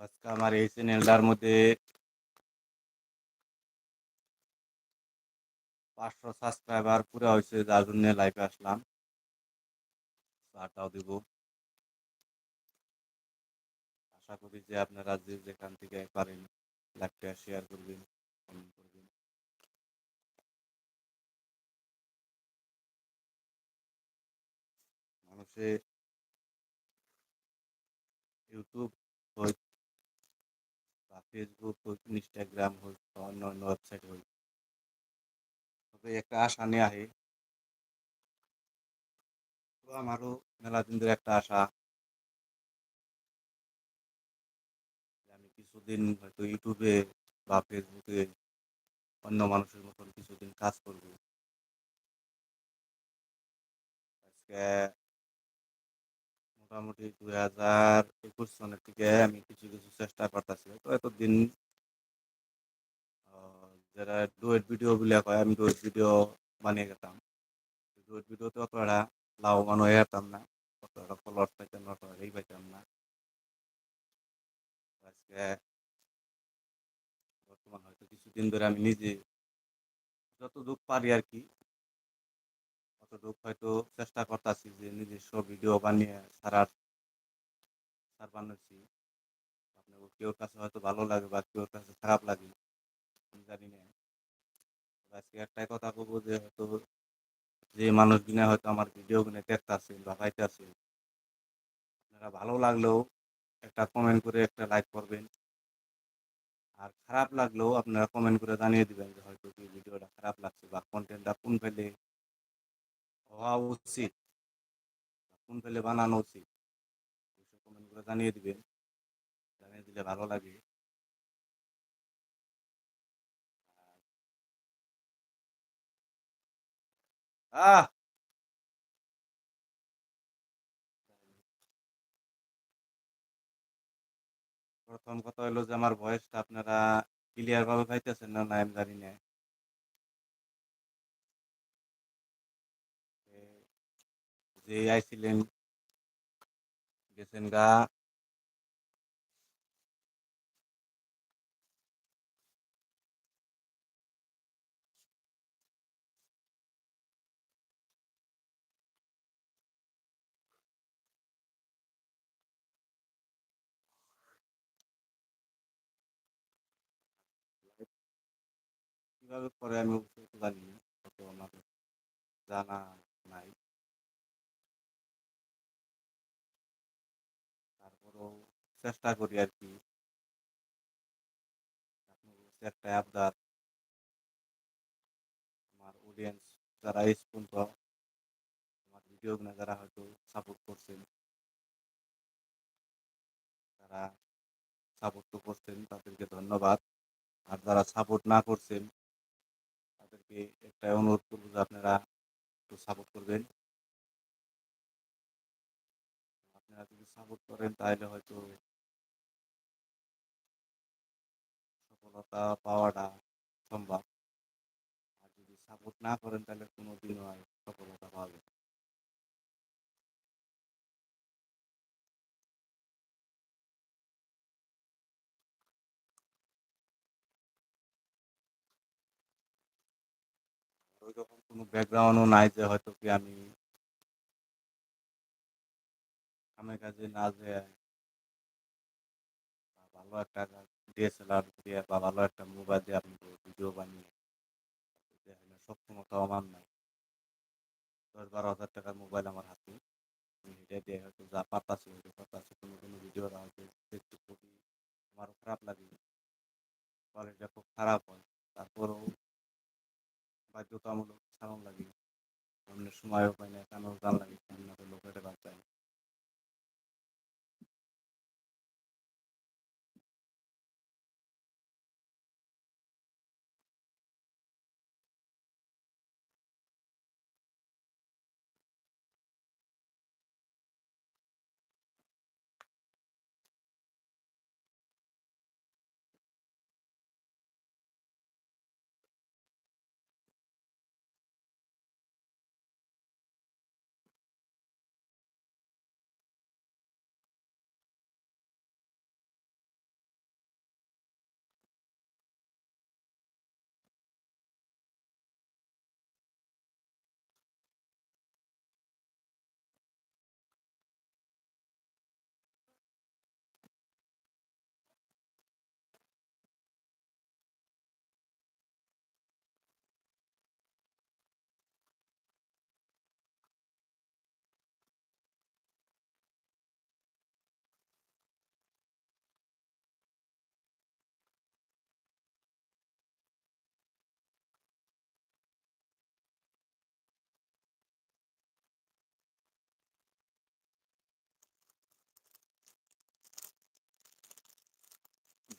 আজকে আমার এই চ্যানেলটার মধ্যে পাঁচশো সাবস্ক্রাইবার পুরো হয়েছে যার জন্য লাইভে আসলাম। আড্ডাও দিব। আশা করি যে আপনারা যে যেখান থেকে পারেন লাইভটা শেয়ার করবেন করবেন। মানুষে ইউটিউব ফেসবুক হোক ইনস্টাগ্রাম হোক বা অন্য অন্য ওয়েবসাইট হোক। তবে একটা আশা নিয়ে আহে তো আমারও মেলা দিন ধরে একটা আশা। আমি কিছুদিন হয়তো ইউটিউবে বা ফেসবুকে অন্য মানুষের মতন কিছুদিন কাজ করব। আজকে মোটামুটি দুই হাজার একুশ সনের থেকে আমি কিছু কিছু চেষ্টা করতেছি। তো এতদিন যারা ডুয়েট ভিডিও বলে কয়, আমি ডুয়েট ভিডিও বানিয়ে গেতাম। ডুয়েট ভিডিওতে অত একটা লাভবান হয়ে যেতাম না অত একটা ফলোয়ার্স পাইতাম না অত এই পাইতাম না। আজকে বর্তমান হয়তো কিছুদিন ধরে আমি নিজে যতটুকু পারি আর কি অতটুকু হয়তো চেষ্টা করতেছি যে নিজস্ব ভিডিও বানিয়ে ছাড়ার ছাড় বানাচ্ছি। আপনার কেউর কাছে হয়তো ভালো লাগে বা কেউর কাছে খারাপ লাগে জানি না। আজকে একটাই কথা বলব যে হয়তো যে মানুষ মানুষগুলো হয়তো আমার ভিডিও গুলো দেখতেছে বা পাইতেছে, আপনারা ভালো লাগলেও একটা কমেন্ট করে একটা লাইক করবেন। আর খারাপ লাগলেও আপনারা কমেন্ট করে জানিয়ে দিবেন যে হয়তো কি ভিডিওটা খারাপ লাগছে বা কন্টেন্টটা কোন ফেলে হওয়া উচিত। কোন ফেলে বানানো উচিত? কমেন্ট করে জানিয়ে দিবেন। জানিয়ে দিলে ভালো লাগে। আহ! প্রথম কথা হলো যে, আমার ভয়েসটা আপনারা ক্লিয়ার ভাবে পাইতেছেন না আমি জানি না। যে আইছিলেন গেছেন গা। কীভাবে করে আমি অবশ্যই জানি জানা নাই। চেষ্টা করি আর কি একটা আবদার আমার অডিয়েন্স যারা এই পর্যন্ত আমার ভিডিওগুলো যারা হয়তো সাপোর্ট করছেন তারা সাপোর্ট তো করছেন, তাদেরকে ধন্যবাদ। আর যারা সাপোর্ট না করছেন, তাদেরকে একটা অনুরোধ করব যে আপনারা একটু সাপোর্ট করবেন। আপনারা যদি সাপোর্ট করেন তাহলে হয়তো সফলতা পাওয়াটা সম্ভব আর যদি সাপোর্ট না করেন, তাহলে কোনো দিন হয় সফলতা পাবে। ওই কোনো ব্যাকগ্রাউন্ডও নাই যে হয়তো কি আমি কামে কাজে না যে ভালো একটা ডিএসএলআর দিয়ে বা ভালো একটা মোবাইল দিয়ে আপনি ভিডিও বানিয়ে সক্ষমতা আমার নাই। দশ বারো হাজার টাকার মোবাইল আমার হাতে। এটা দিয়ে হয়তো যা পাতাছি হয়তো পাতাছি কোনো কোনো ভিডিও হয়তো দেখতে খুবই আমারও খারাপ লাগে। কোয়ালিটিটা খুব খারাপ হয়। তারপরেও বাধ্যতামূলক সালাম লাগে। অন্য সময়ও পাই না, কেন গান লাগে, কেন লোকের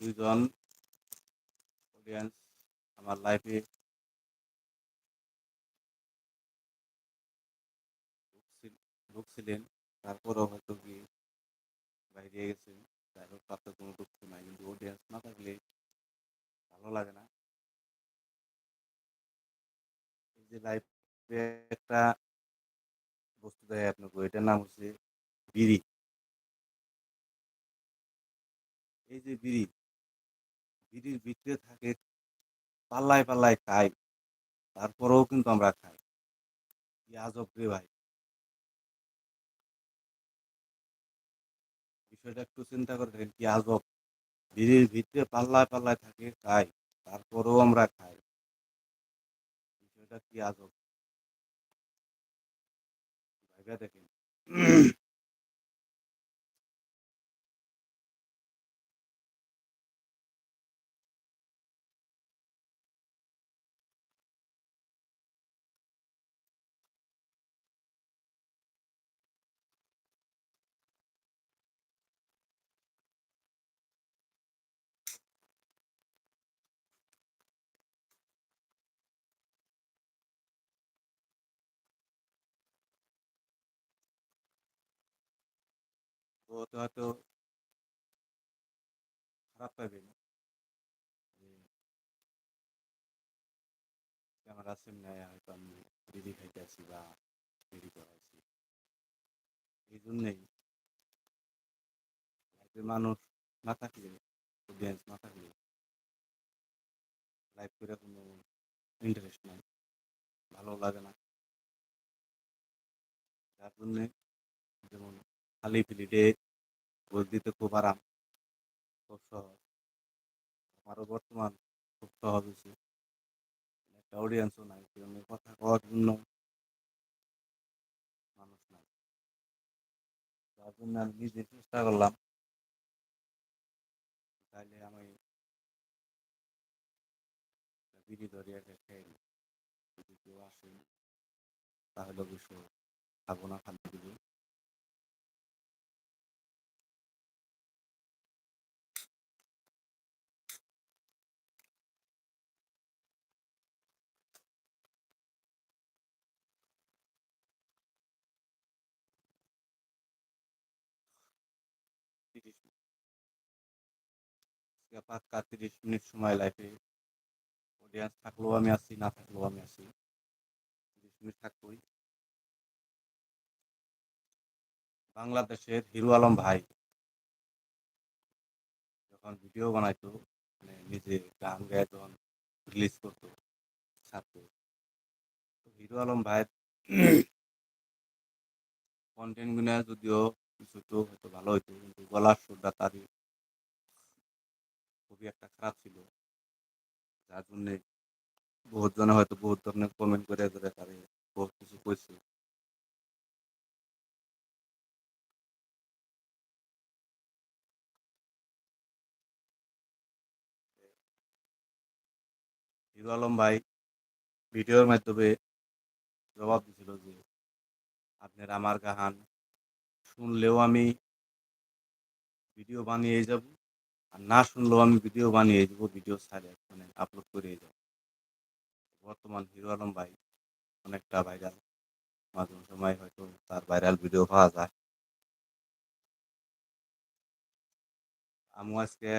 দুইজন অডিয়েন্স আমার লাইফে ঢুকছিলেন। তারপরও হয়তো কি বাইরে গেছে। যাই হোক, তাতে কোনো দুঃখ নাই। কিন্তু অডিয়েন্স না থাকলে ভালো লাগে না। এই যে লাইফে একটা বস্তু দেয় আপনাকে। এটার নাম হচ্ছে বিড়ি। এই যে বিড়ি বিড়ির ভিতরে থাকে, পাল্লায় পাল্লায় খাই তারপরেও কিন্তু আমরা খাই। আজব রে ভাই। বিষয়টা একটু চিন্তা করে দেখেন কি আজব। বিড়ির ভিতরে পাল্লায় পাল্লায় থাকে খাই তারপরেও আমরা খাই। বিষয়টা কি আজব। ভাইবা দেখেন তো তো হয়তো খারাপ পাইবেন যে ক্যামেরা সামনে হয়তো আমি খাইতে আসি বা এই জন্যেই মানুষ না থাকলে অডিয়েন্স না থাকলে লাইফ করে কোনো ইন্টারেস্ট নাই, ভালো লাগে না। যার জন্যে যেমন খালি ফিলিডে গোল দিতে খুব আরাম। খুব সহজ। আমারও বর্তমান খুব সহজ হয়েছে একটা অডিয়েন্সও নাই সেজন্য কথা কওয়ার জন্য মানুষ নাই। যার জন্য আমি নিজে চেষ্টা করলাম। তাইলে আমি বিড়ি ধরিয়ে খেয়ে। যদি কেউ আসে, তাহলে অবশ্য খাব না, খালি দিব তিরিশ আজকে পাক্কা তিরিশ মিনিট সময় লাইফে অডিয়েন্স থাকলেও আমি আছি, না থাকলেও আমি আছি। তিরিশ মিনিট থাকবোই। বাংলাদেশের হিরো আলম ভাই যখন ভিডিও বানাইতো মানে নিজে গান গায়ে যখন রিলিজ করতো ছাড়তো হিরো আলম ভাইয়ের কন্টেন্টগুলো যদিও কিছু তো হয়তো ভালো হইতো, কিন্তু গলার সুরটা তারই খুবই একটা খারাপ ছিল। যার জন্যে বহুত জনে হয়তো বহুত ধরনের কমেন্ট করে করে তারে বহুত কিছু কইছে। হিরো আলম ভাই ভিডিওর মাধ্যমে জবাব দিছিল যে, আপনার আমার গাহান শুনলেও আমি ভিডিও বানিয়ে যাব আর না শুনলেও আমি ভিডিও বানিয়ে যাব ভিডিও ছাড়ে মানে আপলোড করে যাব বর্তমান হিরো আলম ভাই অনেকটা ভাইরাল মাঝে সময় হয়তো তার ভাইরাল ভিডিও পাওয়া যায়। আমি আজকে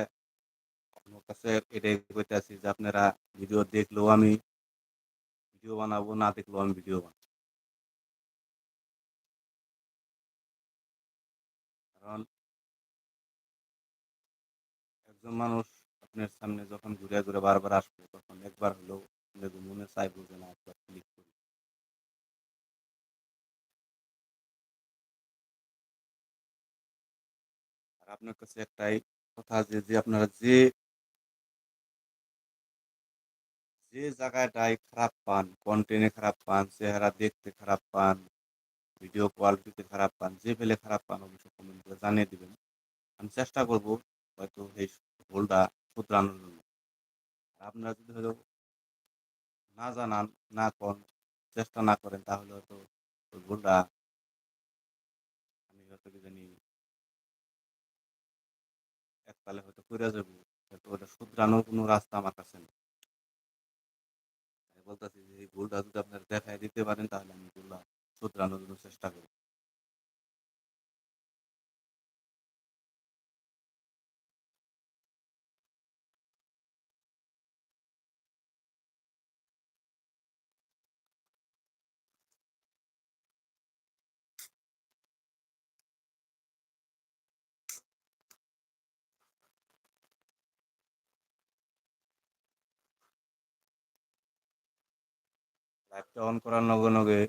আমার কাছে এটাই কইতে আছি যে আপনারা ভিডিও দেখলেও আমি ভিডিও বানাবো, না দেখলেও আমি ভিডিও বানাবো। কারণ মানুষ আপনার সামনে যখন ঘুরে ঘুরে বারবার আসবে, তখন একবার হলেও মনে চাইব যে না, একবার ক্লিক করি আর আপনার কাছে একটাই কথা যে যে, আপনারা যে যে জায়গাটায় খারাপ পান কন্টেন্টে খারাপ পান, চেহারা দেখতে খারাপ পান ভিডিও কোয়ালিটিতে খারাপ পান, যে পেলে খারাপ পান, অবশ্যই কমেন্ট করে জানিয়ে দিবেন। আমি চেষ্টা করব হয়তো এই ভুলটা শুধরানোর জন্য। আপনারা যদি হয়তো না জানান, না কন, চেষ্টা না করেন, তাহলে হয়তো ওই ভুলটা আমি হয়তো কি জানি এককালে হয়তো করে যাব। হয়তো ওটা শুধরানোর কোনো রাস্তা আমার কাছে নেই। বলতেছি যে, এই ভুলটা যদি আপনারা দেখায় দিতে পারেন, তাহলে আমি ভুলটা শুধরানোর জন্য চেষ্টা করব। লাইভটা অন করার নগে নগে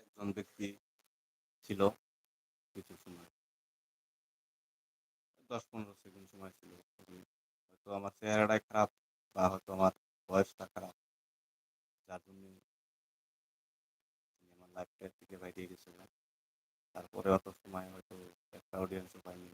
একজন ব্যক্তি ছিল, কিছু সময় দশ পনেরো সেকেন্ড সময় ছিল। হয়তো আমার চেহারাটাই খারাপ বা হয়তো আমার বয়সটা খারাপ। যার জন্য আমার লাইফটা থেকে বাইরে গেছিলাম তারপরে অত সময় হয়তো একটা অডিয়েন্সও পাইনি।